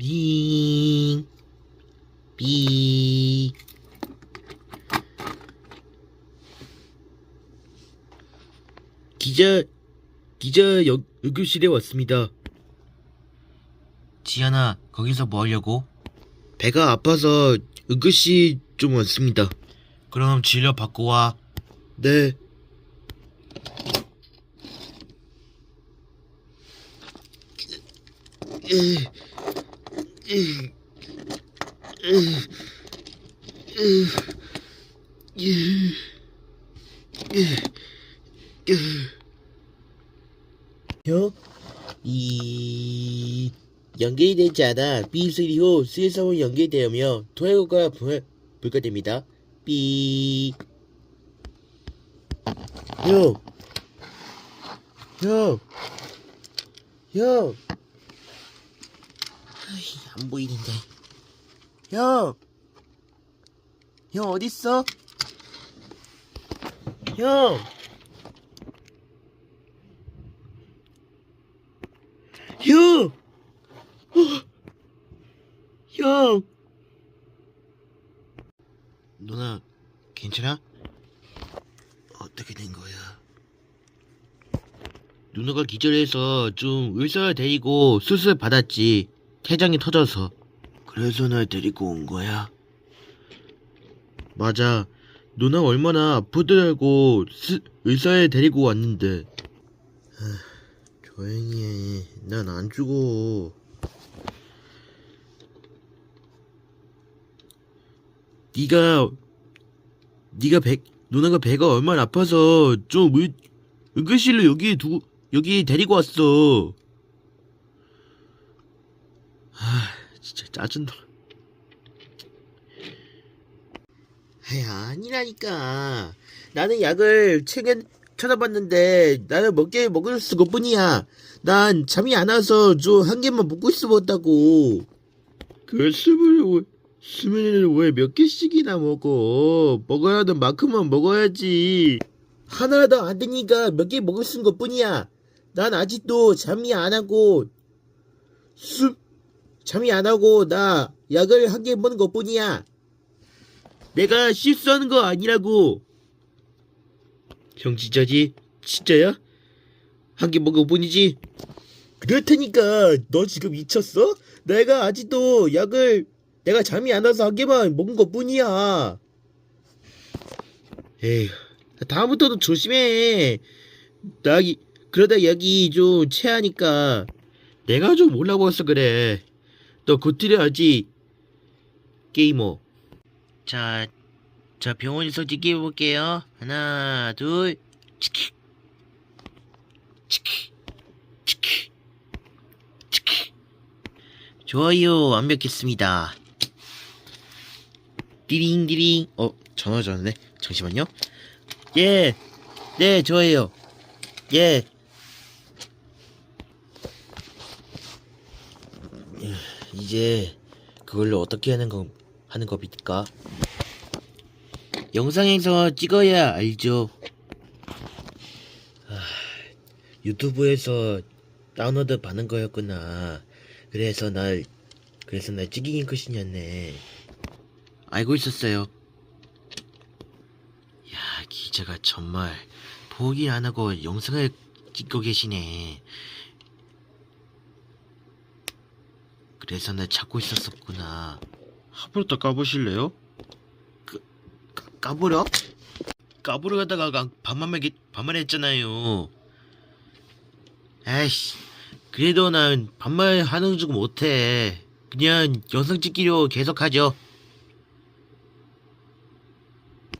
빙, 비. 기자, 기자 연, 연구실에 왔습니다. 지연아, 거기서 뭐 하려고? 배가 아파서 응급실 좀 왔습니다. 그럼 진료 받고 와. 네. 혀? 이 연결이 되지 않아 비수리 후 수에서 연결되며 토해고가 불, 불가됩니다. 삐. 형. 형. 형. 안 보이는데. 형. 형 어딨어? 형. 형! 어, 형! 누나, 괜찮아? 어떻게 된 거야? 누나가 기절해서 좀 의사 데리고 수술 받았지. 태장이 터져서. 그래서 날 데리고 온 거야? 맞아. 누나 얼마나 아프더라고 스, 의사에 데리고 왔는데. 조용히 해. 난 안 죽어. 네가 네가 배 누나가 배가 얼마나 아파서 좀 의, 응급실로 여기 두고 여기 데리고 왔어. 아 진짜 짜증나. 아이 아니라니까. 나는 약을 최근 찾아봤는데 나는 먹게 먹을 수가 뿐이야. 난 잠이 안 와서 저 한 개만 먹고 있어봤다고. 그 수면을 수면을 왜 몇 개씩이나 먹어? 먹어야 하는 만큼만 먹어야지. 하나도 안 되니까 몇 개 먹을 수 있는 것 뿐이야. 난 아직도 잠이 안 하고 수 잠이 안 하고 나 약을 한 개 먹는 것 뿐이야. 내가 실수하는 거 아니라고. 형 진짜지? 진짜야? 한 개 먹을 뿐이지? 그렇다니까 너 지금 미쳤어? 내가 아직도 약을 내가 잠이 안 와서 한 개만 먹은 것 뿐이야 에휴 다음부터도 조심해 나 이- 그러다 여기 좀 체하니까 내가 좀 올라버렸어 그래 너 고트려야지 게이머 자, 자 병원에서 찍게 볼게요. 하나, 둘, 치키, 치키, 치키, 치키. 좋아요, 완벽했습니다. 띠링 띠링. 어, 전화 왔네. 잠시만요. 예, 네, 좋아요. 예. 이제 그걸로 어떻게 하는 거 하는 겁니까? 영상에서 찍어야 알죠. 아, 유튜브에서 다운로드 받는 거였구나. 그래서 날 그래서 날 찍이긴 컷이었네. 알고 있었어요. 야 기자가 정말 포기 안 하고 영상을 찍고 계시네. 그래서 날 찾고 있었었구나. 더 까보실래요? 그, 까, 까보려? 까보려 가다가 반말만 반말했잖아요. 에이씨, 그래도 난 반말 하는 줄 못해. 그냥 영상 찍기로 계속하죠.